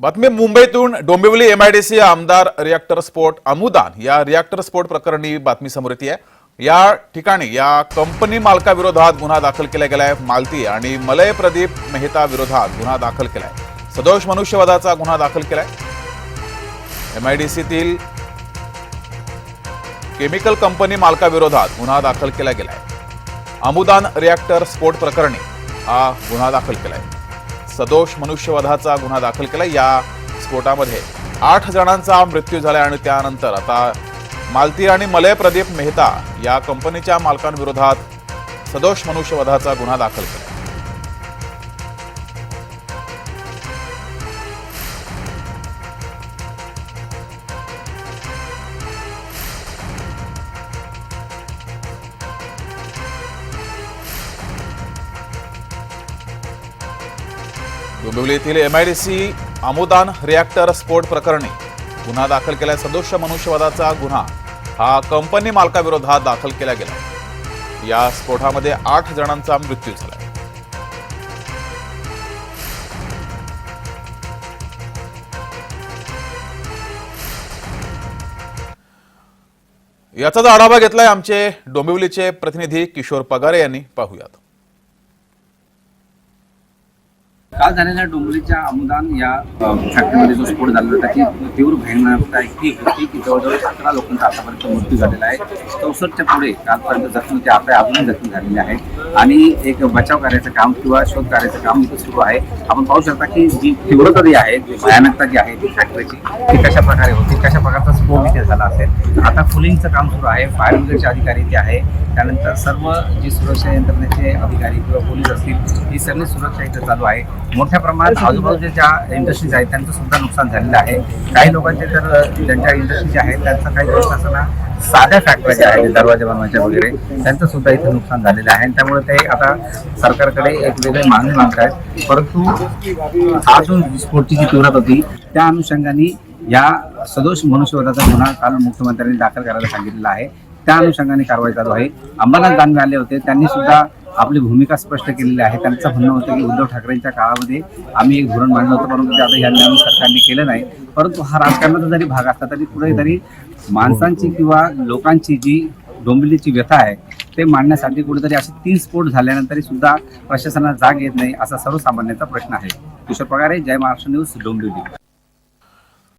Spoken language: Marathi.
बातमी मुंबईतून डोंबिवली एमआयडीसी आमदार रिॲक्टर स्फोट अमुदान या रिॲक्टर स्फोट प्रकरणी बातमी समोर येते आहे या ठिकाणी या कंपनी मालकाविरोधात गुन्हा दाखल केला गेलाय मालती आणि मलय प्रदीप मेहता विरोधात गुन्हा दाखल केलाय. सदोष मनुष्यवादाचा गुन्हा दाखल केलाय. एमआयडीसीतील केमिकल कंपनी मालकाविरोधात गुन्हा दाखल केला गेलाय. अमुदान रिॲक्टर स्फोट प्रकरणी हा गुन्हा दाखल केलाय. सदोष मनुष्यवधाचा गुन्हा दाखल केला या स्फोटामध्ये. आठ जणांचा मृत्यू झाला आणि त्यानंतर आता मालती आणि मलय प्रदीप मेहता या कंपनीच्या मालकांविरोधात सदोष मनुष्यवधाचा गुन्हा दाखल केला. डोंबिवली येथील एमआयडीसी आमोदान रिॲक्टर स्फोट प्रकरणी गुन्हा दाखल केला सदोष मनुष्यवादाचा गुन्हा. हा कंपनी मालकाविरोधात दाखल केला गेला. या स्फोटामध्ये आठ जणांचा मृत्यू झालाय याचाच आढावा घेतलाय आमचे डोंबिवलीचे प्रतिनिधी किशोर पगारे यांनी. पाहूयात. काल झालेल्या डोंबरीच्या अनुदान या फॅक्टरीमध्ये जो स्फोट झाला होता त्याची तीव्र भयानकता इतकी होती की जवळजवळ अकरा लोकांचा आतापर्यंत मृत्यू झालेला आहे. चौसष्टच्या पुढे कालपर्यंत जखमी ते आपल्या अजूनही जखमी झालेले आहेत. आणि एक बचाव कार्याचं काम किंवा शोध कार्याचं काम इथं सुरू आहे. आपण पाहू शकता की जी तीव्रता जी आहे जी भयानकता जी आहे ती फॅक्टरीची ती कशा प्रकारे होती कशा प्रकारचा स्फोट इथे झाला असेल आता फुलिंगचं काम सुरू आहे. फायर ब्रिगेडचे अधिकारी ते आहे त्यानंतर सर्व जी सुरक्षा यंत्रणेचे अधिकारी किंवा पोलीस असतील ही सगळी सुरक्षा इथे चालू आहे. मोठ्या प्रमाणात आजूबाजूच्या ज्या इंडस्ट्रीज आहेत त्यांचं सुद्धा नुकसान झालेलं आहे. काही लोकांचे तर ज्यांच्या इंडस्ट्रीज आहेत त्यांचं काही असताना साध्या फॅक्टऱ्या ज्या आहेत दरवाजे बनवायच्या वगैरे त्यांचं सुद्धा इथे नुकसान झालेलं आहे. आणि त्यामुळे ते आता सरकारकडे एक वेगळी मागणी मागत आहेत परंतु हा जो स्फोटची जी तीव्रता होती त्या अनुषंगाने या सदोष मनुष्यवधाचा गुन्हा काल मुख्यमंत्र्यांनी दाखल करायला सांगितलेला आहे. त्या अनुषंगाने कारवाई चालू आहे. अंबादास दानवे आले होते. त्यांनी सुद्धा आपली भूमिका स्पष्ट केलेली आहे. त्यांचं म्हणणं होतं की उद्धव ठाकरेंच्या काळामध्ये आम्ही एक धोरण मांडलं होतं परंतु ते आता या नवीन सरकारने केलं नाही. परंतु हा राजकारणाचा जरी भाग असला तरी कुठेतरी माणसांची किंवा लोकांची जी डोंबिवलीची व्यथा आहे ते मांडण्यासाठी कुठेतरी असे तीन स्फोट झाल्यानंतरही सुद्धा प्रशासनाला जाग येत नाही असा सर्वसामान्यांचा प्रश्न आहे. किशोर पगारे जय महाराष्ट्र न्यूज डोंबिवली.